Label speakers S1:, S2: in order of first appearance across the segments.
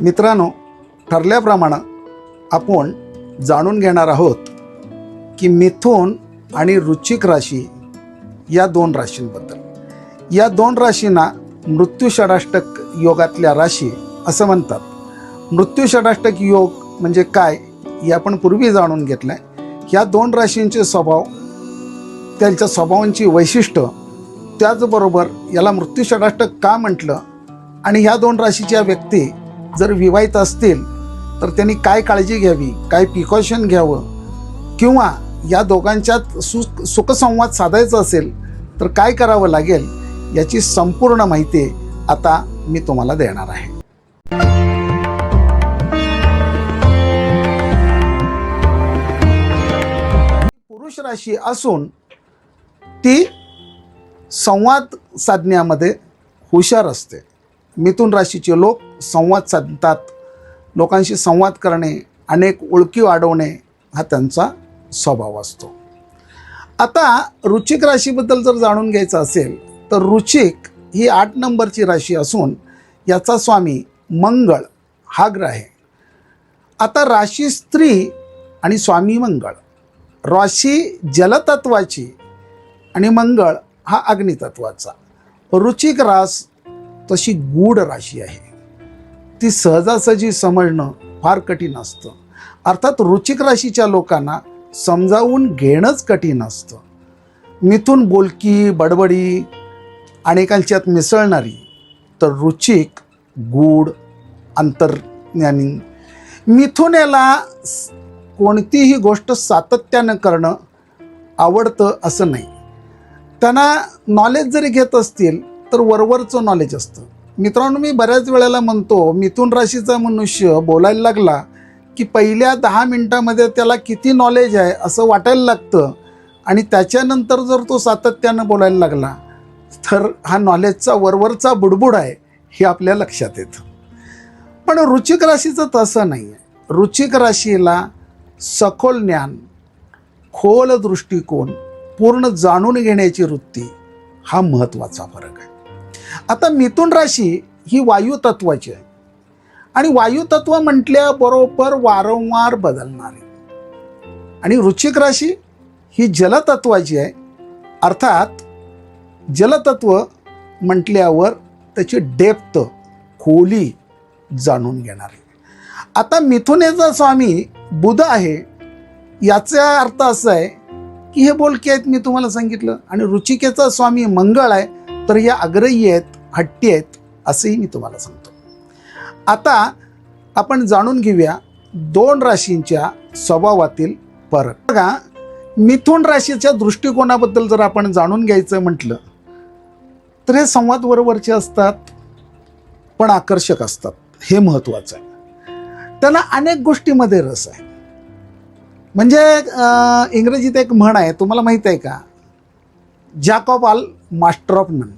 S1: मित्रांनो ठरल्याप्रमाणे आपण जाणून घेणार आहोत की मिथुन आणि रुचिक राशी या दोन राशींबद्दल. या दोन राशींना मृत्यू षडाष्टक योगातल्या राशी असं म्हणतात. मृत्यू षडाष्टक योग म्हणजे काय हे आपण पूर्वी जाणून घेतलं आहे ह्या दोन राशींचे स्वभाव त्यांच्या स्वभावांची वैशिष्ट्य त्याचबरोबर याला मृत्यू षडाष्टक का म्हटलं आणि ह्या दोन राशीच्या व्यक्ती जर विवाहित असतील तर त्यांनी काय काळजी घ्यावी काय प्रिकॉशन घ्यावं? किंवा या दोघांच्यात सु सुखसंवाद साधायचा असेल तर काय करावं लागेल याची संपूर्ण माहिती आता मी तुम्हाला देणार आहे. पुरुष राशी असून ती संवाद साधण्यामध्ये हुशार असते. मिथुन राशीचे लोक संवाद साधतात. लोकांशी संवाद करणे अनेक ओळखी वाढवणे हा त्यांचा स्वभाव असतो. आता रुचिक राशीबद्दल जर जाणून घ्यायचं असेल तर रुचिक ही आठ नंबरची राशी असून याचा स्वामी मंगळ हा ग्रह आहे. आता राशी स्त्री आणि स्वामी मंगळ. राशी जलतत्वाची आणि मंगळ हा अग्नितत्वाचा. रुचिक रास तशी गूढ राशी आहे. ती सहजासहजी समजणं फार कठीण असतं. अर्थात रुचिक राशीच्या लोकांना समजावून घेणंच कठीण असतं. मिथून बोलकी बडबडी अनेकांच्यात मिसळणारी तर रुचिक गूढ अंतर्ज्ञानी. मिथुन याला कोणतीही गोष्ट सातत्यानं करणं आवडतं असं नाही. त्यांना नॉलेज जरी घेत असतील तर वरवरचं नॉलेज असतं. मित्रांनो मी बऱ्याच वेळेला म्हणतो मिथुन राशीचा मनुष्य बोलायला लागला की पहिल्या दहा मिनटामध्ये त्याला किती नॉलेज आहे असं वाटायला लागतं. आणि त्याच्यानंतर जर तो सातत्यानं बोलायला लागला तर हा नॉलेजचा वरवरचा बुडबुड आहे हे आपल्या लक्षात येतं. पण रुचिक राशीचं तसं नाही आहे. रुचिक राशीला सखोल ज्ञान खोल दृष्टिकोन पूर्ण जाणून घेण्याची वृत्ती हा महत्त्वाचा फरक आहे. आता मिथुन राशी ही वायू तत्वाची आहे. आणि वायू तत्व म्हटल्याबरोबर वारंवार बदलणार आहे. आणि वृश्चिक राशी ही जलतत्वाची आहे. अर्थात जलतत्व म्हटल्यावर त्याची डेप्थ खोली जाणून घेणार आहे. आता मिथुनेचा स्वामी बुध आहे. याचा अर्थ असा आहे की हे बोलके आहेत मी तुम्हाला सांगितलं. आणि रुचिकेचा स्वामी मंगळ आहे. तर या अग्रही आहेत हट्टी आहेत असंही मी तुम्हाला सांगतो. आता आपण जाणून घेऊया दोन राशींच्या स्वभावातील फरक. बघा मिथुन राशीच्या दृष्टिकोनाबद्दल जर आपण जाणून घ्यायचं म्हटलं तर हे संवाद बरोबरचे असतात पण आकर्षक असतात. हे महत्त्वाचं आहे. त्यांना अनेक गोष्टीमध्ये रस आहे. म्हणजे इंग्रजीत एक म्हण आहे तुम्हाला माहीत आहे का? जॅकॉब आल मास्टर ऑफ नन.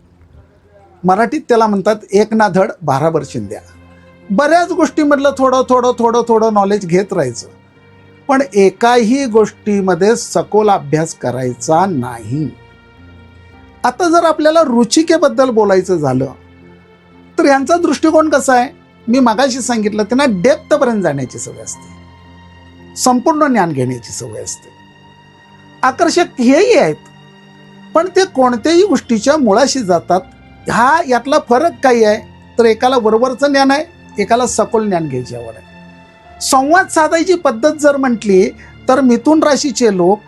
S1: मराठीत त्याला म्हणतात एक ना भाराभर शिंद्या. बऱ्याच गोष्टीमधलं थोडं थोडं थोडं थोडं नॉलेज घेत राहायचं. पण एकाही गोष्टीमध्ये सखोल अभ्यास करायचा नाही. आता जर आपल्याला रुचिकेबद्दल बोलायचं झालं तर यांचा दृष्टिकोन कसा आहे? मी मगाशी सांगितलं त्यांना डेप्थपर्यंत जाण्याची सवय असते. संपूर्ण ज्ञान घेण्याची सवय असते. आकर्षक हेही आहेत. पण ते कोणत्याही गोष्टीच्या मुळाशी जातात हा यातला फरक काही आहे? तर एकाला बरोबरचं ज्ञान आहे एकाला सखोल ज्ञान घ्यायची आवड आहे. संवाद साधायची पद्धत जर म्हटली तर मिथुन राशीचे लोक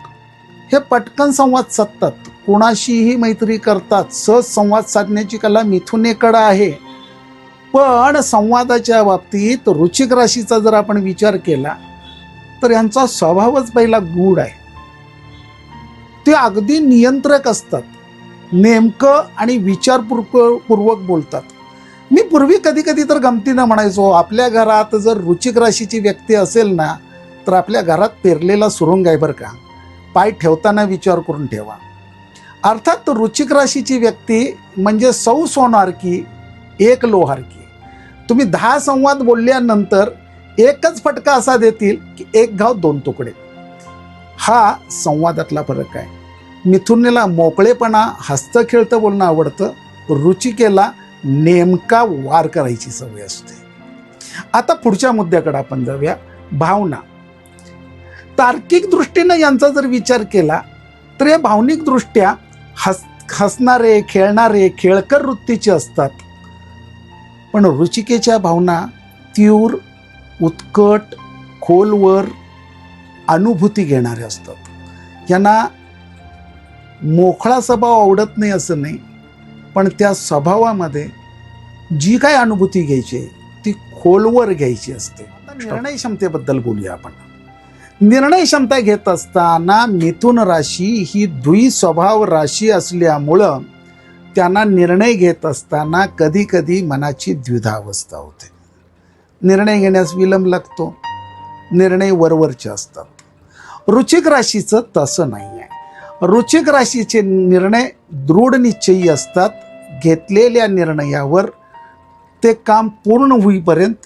S1: हे पटकन संवाद साधतात. कोणाशीही मैत्री करतात. सहज संवाद साधण्याची कला मिथुनेकडं आहे. पण संवादाच्या बाबतीत रुचिक राशीचा जर आपण विचार केला तर यांचा स्वभावच पहिला गूढ आहे. ते अगदी नियंत्रक असतात. नेमकं आणि विचारपूर्वक पूर्वक बोलतात. मी पूर्वी कधी कधी तर गमतीनं म्हणायचो आपल्या घरात जर रुचिक राशीची व्यक्ती असेल ना तर आपल्या घरात पेरलेला सुरुंग आहे बरं का. पाय ठेवताना विचार करून ठेवा. अर्थात रुचिक राशीची व्यक्ती म्हणजे सौ सोनारकी एक लोहारकी तुम्ही दहा संवाद बोलल्यानंतर एकच फटका असा देतील की एक घाव दोन तुकडे. हा संवादातला फरक आहे. मिथुनेला मोकळेपणा हस्त खेळतं बोलणं आवडतं. रुचिकेला नेमका वार करायची सवय असते. आता पुढच्या मुद्द्याकडे आपण जाऊया. भावना. तार्किक दृष्टीनं यांचा जर विचार केला तर हे भावनिकदृष्ट्या हस हसणारे खेळणारे खेळकर वृत्तीचे असतात. पण रुचिकेच्या भावना तीव्र उत्कट खोलवर अनुभूती घेणारे असतात. यांना मोकळा स्वभाव आवडत नाही असं नाही. पण त्या स्वभावामध्ये जी काय अनुभूती घ्यायची आहे, ती खोलवर घ्यायची असते. आता निर्णय क्षमतेबद्दल बोलूया आपण. निर्णय क्षमता घेत असताना मिथुन राशी ही द्वी स्वभाव राशी असल्यामुळं त्यांना निर्णय घेत असताना कधी कधी मनाची द्विधा अवस्था होते. निर्णय घेण्यास विलंब लागतो. निर्णय वरवरचे असतात. रुचिक राशीचं तसं नाही रुचिक राशीचे निर्णय दृढ निश्चयी असतात. घेतलेल्या निर्णयावर ते काम पूर्ण होईपर्यंत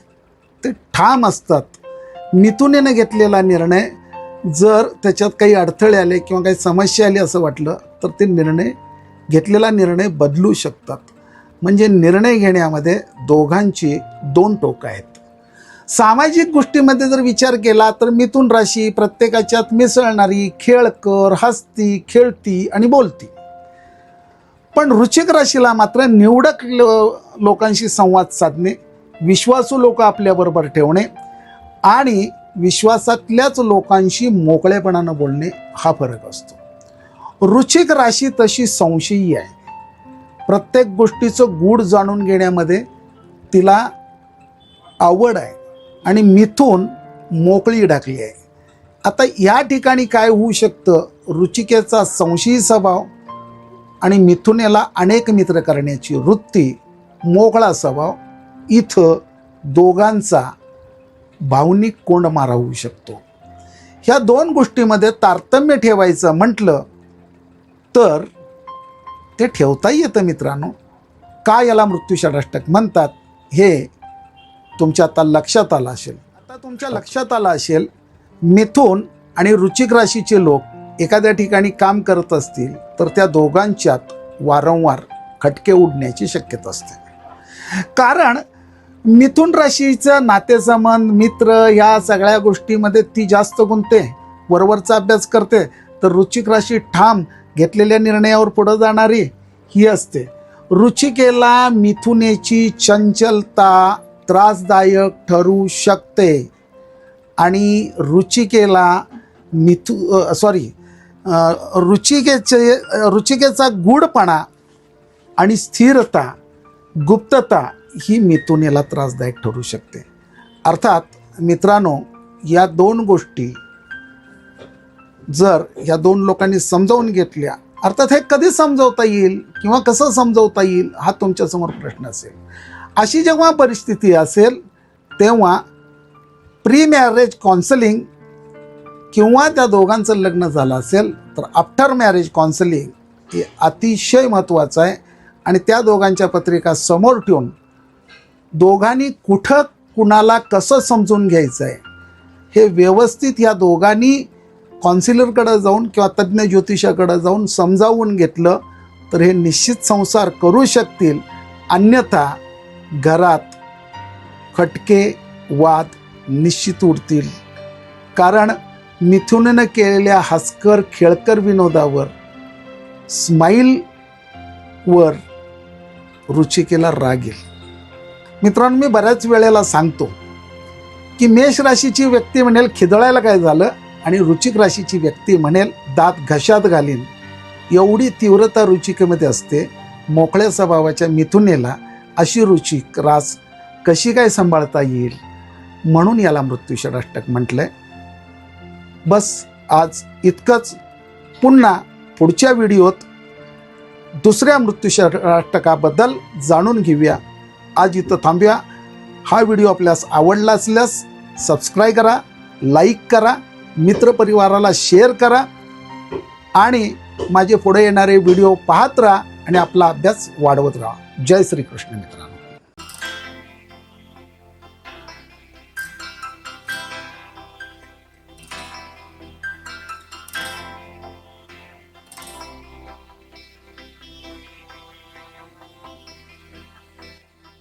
S1: ते ठाम असतात. मिथुनेनं घेतलेला निर्णय जर त्याच्यात काही अडथळे आले किंवा काही समस्या आली असं वाटलं तर ते निर्णय घेतलेला निर्णय बदलू शकतात. म्हणजे निर्णय घेण्यामध्ये दोघांची दोन टोकं आहेत. सामाजिक गोष्टीमध्ये जर विचार केला तर मिथुन राशी प्रत्येकाच्यात मिसळणारी खेळकर हसती खेळती आणि बोलती. पण रुचिक राशीला मात्र निवडक लोकांशी संवाद साधणे विश्वासू लोक आपल्याबरोबर ठेवणे आणि विश्वासातल्याच लोकांशी मोकळेपणानं बोलणे हा फरक असतो. रुचिक राशी तशी संशयी आहे. प्रत्येक गोष्टीचं गूढ जाणून घेण्यामध्ये तिला आवड आहे. आणि मिथून मोकळी टाकली आहे. आता या ठिकाणी काय होऊ शकतं? रुचिकेचा संशयी स्वभाव आणि मिथुनेला अनेक मित्र करण्याची वृत्ती मोकळा स्वभाव इथं दोघांचा भावनिक कोंडमारा होऊ शकतो. ह्या दोन गोष्टीमध्ये तारतम्य ठेवायचं म्हटलं तर ते ठेवता येतं मित्रांनो. का याला मृत्यूषडाष्टक म्हणतात? हे तुमच्या आता लक्षात आलं असेल. आता तुमच्या लक्षात आलं असेल मिथून आणि रुचिक राशीचे लोक एखाद्या ठिकाणी काम करत असतील तर त्या दोघांच्यात वारंवार खटके उडण्याची शक्यता असते. कारण मिथुन राशीचं नातेसंबंध मित्र ह्या सगळ्या गोष्टीमध्ये ती जास्त गुंतते वरवरचा अभ्यास करते तर रुचिक राशी ठाम घेतलेल्या निर्णयावर पुढं जाणारी ही असते. रुचिकेला मिथुनेची चंचलता त्रासदायक ठरू शकते. आणि रुचिकेला मिथु सॉरी रुचिकेचे रुचिकेचा गूढपणा आणि स्थिरता गुप्तता ही मिथुनेला त्रासदायक ठरू शकते. अर्थात मित्रांनो या दोन गोष्टी जर या दोन लोकांनी समजावून घेतल्या अर्थात हे कधी समजवता येईल किंवा कसं समजवता येईल हा तुमच्यासमोर प्रश्न असेल. अशी जेव्हा परिस्थिती असेल तेव्हा प्री मॅरेज काउन्सलिंग किंवा त्या दोघांचं लग्न झालं असेल तर आफ्टर मॅरेज काउन्सलिंग हे अतिशय महत्त्वाचं आहे. आणि त्या दोघांच्या पत्रिका समोर ठेवून दोघांनी कुठं कुणाला कसं समजून घ्यायचं आहे हे व्यवस्थित या दोघांनी कॉन्सिलरकडं जाऊन किंवा तज्ज्ञ ज्योतिषाकडं जाऊन समजावून घेतलं तर हे निश्चित संसार करू शकतील. अन्यथा घरात खटके वाद निश्चित उरतील. कारण मिथुननं केलेल्या हसकर खेळकर विनोदावर स्माईलवर रुचिकेला राग येईल. मित्रांनो मी बऱ्याच वेळेला सांगतो की मेष राशीची व्यक्ती म्हणेल खिदळायला काय झालं आणि रुचिक राशीची व्यक्ती म्हणेल दात घशात घालीन. एवढी तीव्रता रुचिकेमध्ये असते. मोकळ्या स्वभावाच्या मिथुनेला अशी रुचिक रास कशी काय सांभाळता येईल? म्हणून याला मृत्यूषडाष्टक म्हटलंय. बस आज इतकंच. पुन्हा पुढच्या व्हिडिओत दुसऱ्या मृत्यूषडाष्टकाबद्दल जाणून घेऊया. आज इथं थांबूया. हा व्हिडिओ आपल्यास आवडला असल्यास सबस्क्राईब करा लाईक करा मित्रपरिवाराला शेअर करा आणि माझे पुढे येणारे व्हिडिओ पाहत राहा. आणि आपला अभ्यास वाढवत राहा. जय श्रीकृष्ण मित्रांनो.